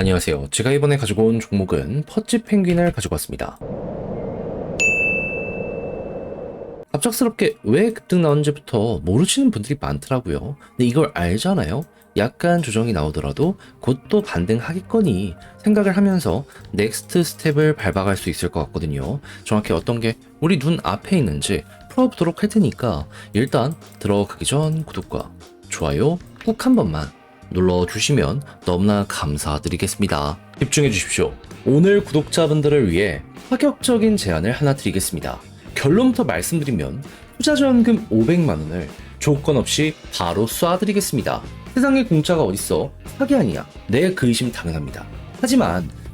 안녕하세요. 제가 이번에 가지고 온 종목은 퍼치 펭귄을 가지고 왔습니다. 갑작스럽게 왜 급등 나오는지부터 모르시는 분들이 많더라고요. 근데 이걸 알잖아요. 약간 조정이 나오더라도 곧 또 반등하겠거니 생각을 하면서 넥스트 스텝을 밟아갈 수 있을 것 같거든요. 정확히 어떤 게 우리 눈 앞에 있는지 풀어보도록 할 테니까 일단 들어가기 전 구독과 좋아요 꾹 한 번만 눌러주시면 너무나 감사드리겠습니다. 집중해 주십시오. 오늘 구독자분들을 위해 파격적인 제안을 하나 드리겠습니다. 결론부터 말씀드리면 투자 지원금 500만원을 조건 없이 바로 쏴드리겠습니다. 세상에 공짜가 어딨어? 사기 아니야. 네, 그 의심 당연합니다. 하지만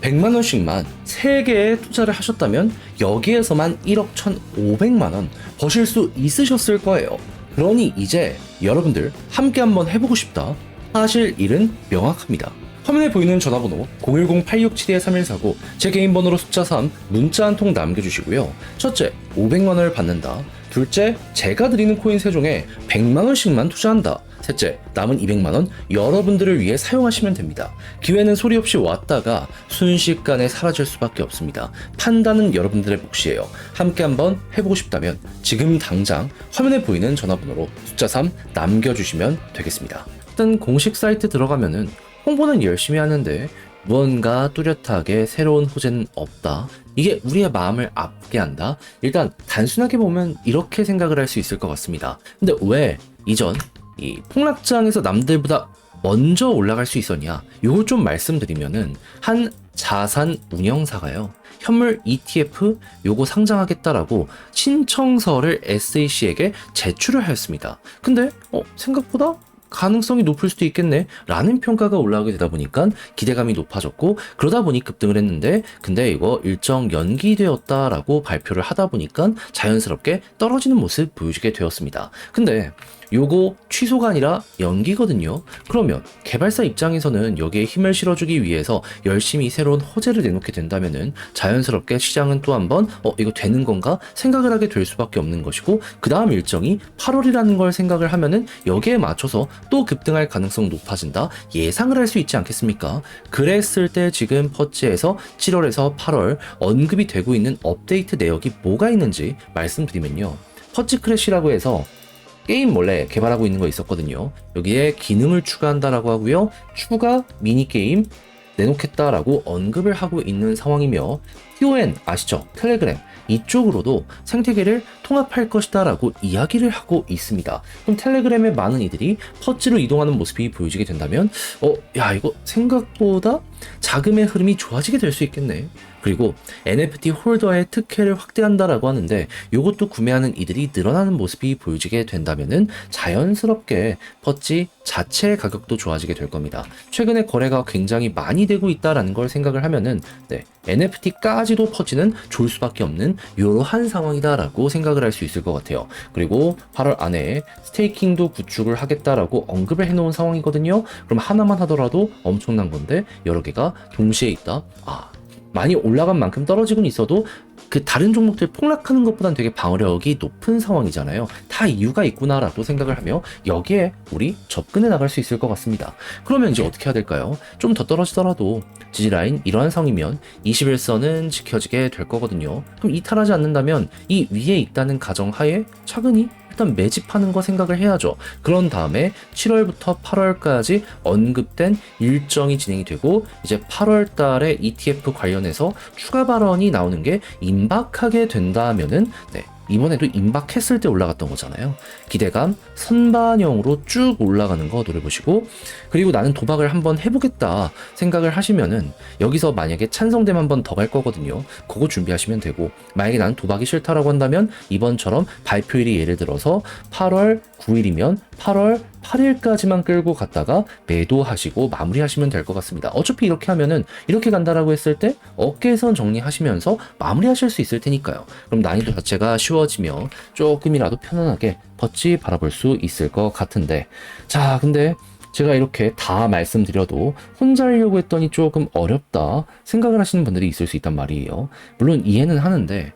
100만 원씩만 3개에 투자를 하셨다면 여기에서만 1억 1,500만 원 버실 수 있으셨을 거예요. 그러니 이제 여러분들 함께 한번 해보고 싶다. 사실 일은 명확합니다. 화면에 보이는 전화번호 010-867-3149 제 개인 번호로 숫자 3 문자 한 통 남겨주시고요. 첫째, 500만 원을 받는다. 둘째, 제가 드리는 코인 세종에 100만원씩만 투자한다. 셋째, 남은 200만원 여러분들을 위해 사용하시면 됩니다. 기회는 소리 없이 왔다가 순식간에 사라질 수밖에 없습니다. 판단은 여러분들의 몫이에요. 함께 한번 해보고 싶다면 지금 당장 화면에 보이는 전화번호로 숫자 3 남겨주시면 되겠습니다. 일단 공식 사이트 들어가면은 홍보는 열심히 하는데 무언가 뚜렷하게 새로운 호재는 없다. 이게 우리의 마음을 아프게 한다. 일단 단순하게 보면 이렇게 생각을 할 수 있을 것 같습니다. 근데 왜 이전 이 폭락장에서 남들보다 먼저 올라갈 수 있었냐? 요걸 좀 말씀드리면은 한 자산 운영사가요. 현물 ETF 요거 상장하겠다라고 신청서를 SAC에게 제출을 하였습니다. 근데 어, 생각보다 가능성이 높을 수도 있겠네 라는 평가가 올라오게 되다 보니까 기대감이 높아졌고 그러다 보니 급등을 했는데 근데 이거 일정 연기되었다라고 발표를 하다 보니까 자연스럽게 떨어지는 모습 보여주게 되었습니다. 근데 요거 취소가 아니라 연기거든요. 그러면 개발사 입장에서는 여기에 힘을 실어주기 위해서 열심히 새로운 호재를 내놓게 된다면은 자연스럽게 시장은 또 한번 어 이거 되는 건가 생각을 하게 될 수밖에 없는 것이고 그 다음 일정이 8월이라는 걸 생각을 하면은 여기에 맞춰서 또 급등할 가능성 높아진다 예상을 할 수 있지 않겠습니까? 그랬을 때 지금 퍼치에서 7월에서 8월 언급이 되고 있는 업데이트 내역이 뭐가 있는지 말씀드리면요. 퍼치 크래시라고 해서 게임 몰래 개발하고 있는 거 있었거든요. 여기에 기능을 추가한다라고 하고요. 추가 미니게임 내놓겠다라고 언급을 하고 있는 상황이며 TON 아시죠? 텔레그램 이쪽으로도 생태계를 통합할 것이다라고 이야기를 하고 있습니다. 그럼 텔레그램의 많은 이들이 퍼치로 이동하는 모습이 보여지게 된다면 어, 야 이거 생각보다 자금의 흐름이 좋아지게 될 수 있겠네. 그리고 NFT 홀더의 특혜를 확대한다라고 하는데 이것도 구매하는 이들이 늘어나는 모습이 보여지게 된다면은 자연스럽게 퍼치 자체의 가격도 좋아지게 될 겁니다. 최근에 거래가 굉장히 많이 되고 있다라는 걸 생각을 하면은 네, NFT까지 도 퍼지는 좋을 수밖에 없는 이러한 상황이다라고 생각을 할 수 있을 것 같아요. 그리고 8월 안에 스테이킹도 구축을 하겠다라고 언급을 해놓은 상황이거든요. 그럼 하나만 하더라도 엄청난 건데 여러 개가 동시에 있다. 아 많이 올라간 만큼 떨어지곤 있어도 그 다른 종목들 폭락하는 것보단 되게 방어력이 높은 상황이잖아요. 다 이유가 있구나라고 생각을 하며 여기에 우리 접근해 나갈 수 있을 것 같습니다. 그러면 이제 어떻게 해야 될까요? 좀 더 떨어지더라도 지지라인 이러한 상이면 21선은 지켜지게 될 거거든요. 그럼 이탈하지 않는다면 이 위에 있다는 가정 하에 차근히 일단 매집하는 거 생각을 해야죠. 그런 다음에 7월부터 8월까지 언급된 일정이 진행이 되고 이제 8월 달에 ETF 관련해서 추가 발언이 나오는 게 임박하게 된다면은 네, 이번에도 임박했을 때 올라갔던 거잖아요. 기대감 선반영으로 쭉 올라가는 거 노려보시고 그리고 나는 도박을 한번 해보겠다 생각을 하시면은 여기서 만약에 찬성되면 한번 더 갈 거거든요. 그거 준비하시면 되고 만약에 나는 도박이 싫다라고 한다면 이번처럼 발표일이 예를 들어서 8월 9일이면 8월 8일까지만 끌고 갔다가 매도하시고 마무리하시면 될 것 같습니다. 어차피 이렇게 하면은 이렇게 간다라고 했을 때 어깨선 정리하시면서 마무리하실 수 있을 테니까요. 그럼 난이도 자체가 쉬워지며 조금이라도 편안하게 버찌 바라볼 수 있을 것 같은데 자 근데 제가 이렇게 다 말씀드려도 혼자 하려고 했더니 조금 어렵다 생각을 하시는 분들이 있을 수 있단 말이에요. 물론 이해는 하는데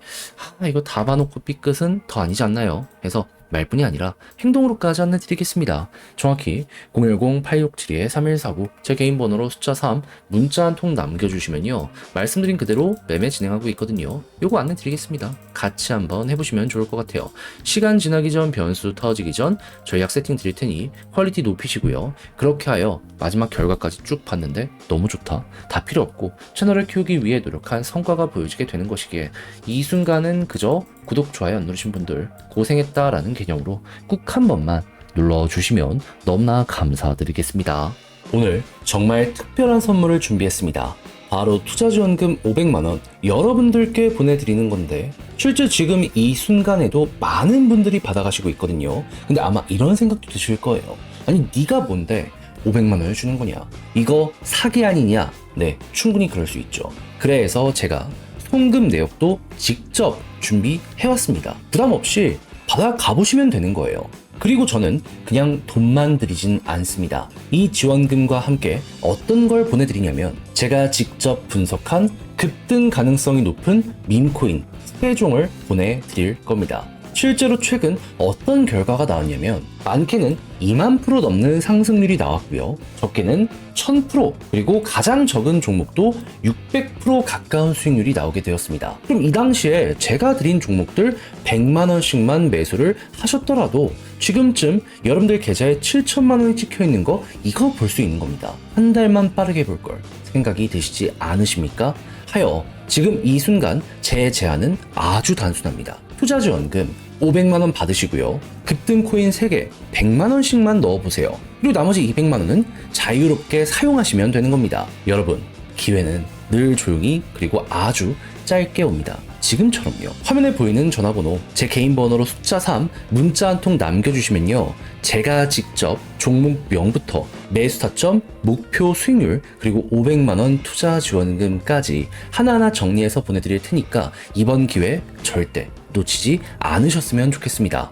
아, 이거 다 봐놓고 삐끗은 더 아니지 않나요? 해서 말뿐이 아니라 행동으로까지 안내드리겠습니다. 정확히 010-867-3149 제 개인 번호로 숫자 3 문자 한 통 남겨주시면요. 말씀드린 그대로 매매 진행하고 있거든요. 요거 안내드리겠습니다. 같이 한번 해보시면 좋을 것 같아요. 시간 지나기 전 변수 터지기 전 전략 세팅 드릴 테니 퀄리티 높이시고요. 그렇게 하여 마지막 결과까지 쭉 봤는데 너무 좋다. 다 필요 없고 채널을 키우기 위해 노력한 성과가 보여지게 되는 것이기에 이 순간은 그저 구독, 좋아요 안 누르신 분들 고생했다라는 개념으로 꾹 한 번만 눌러주시면 너무나 감사드리겠습니다. 오늘 정말 특별한 선물을 준비했습니다. 바로 투자지원금 500만원 여러분들께 보내드리는 건데 실제 지금 이 순간에도 많은 분들이 받아가시고 있거든요. 근데 아마 이런 생각도 드실 거예요. 아니 네가 뭔데 500만 원을 주는 거냐? 이거 사기 아니냐? 네, 충분히 그럴 수 있죠. 그래서 제가 송금 내역도 직접 준비해왔습니다. 부담 없이 받아 가보시면 되는 거예요. 그리고 저는 그냥 돈만 드리진 않습니다. 이 지원금과 함께 어떤 걸 보내드리냐면 제가 직접 분석한 급등 가능성이 높은 밈코인 세종을 보내드릴 겁니다. 실제로 최근 어떤 결과가 나왔냐면 많게는 2만 프로 넘는 상승률이 나왔고요. 적게는 1000% 그리고 가장 적은 종목도 600% 가까운 수익률이 나오게 되었습니다. 그럼 이 당시에 제가 드린 종목들 100만 원씩만 매수를 하셨더라도 지금쯤 여러분들 계좌에 7천만 원이 찍혀 있는 거 이거 볼 수 있는 겁니다. 한 달만 빠르게 볼 걸 생각이 드시지 않으십니까? 하여 지금 이 순간 제 제안은 아주 단순합니다. 투자 지원금 500만 원 받으시고요. 급등 코인 3개 100만 원씩만 넣어 보세요. 그리고 나머지 200만 원은 자유롭게 사용하시면 되는 겁니다. 여러분, 기회는 늘 조용히 그리고 아주 짧게 옵니다. 지금처럼요. 화면에 보이는 전화번호, 제 개인 번호로 숫자 3 문자 한 통 남겨주시면요. 제가 직접 종목명부터 매수 타점, 목표 수익률, 그리고 500만원 투자 지원금까지 하나하나 정리해서 보내드릴 테니까 이번 기회 절대 놓치지 않으셨으면 좋겠습니다.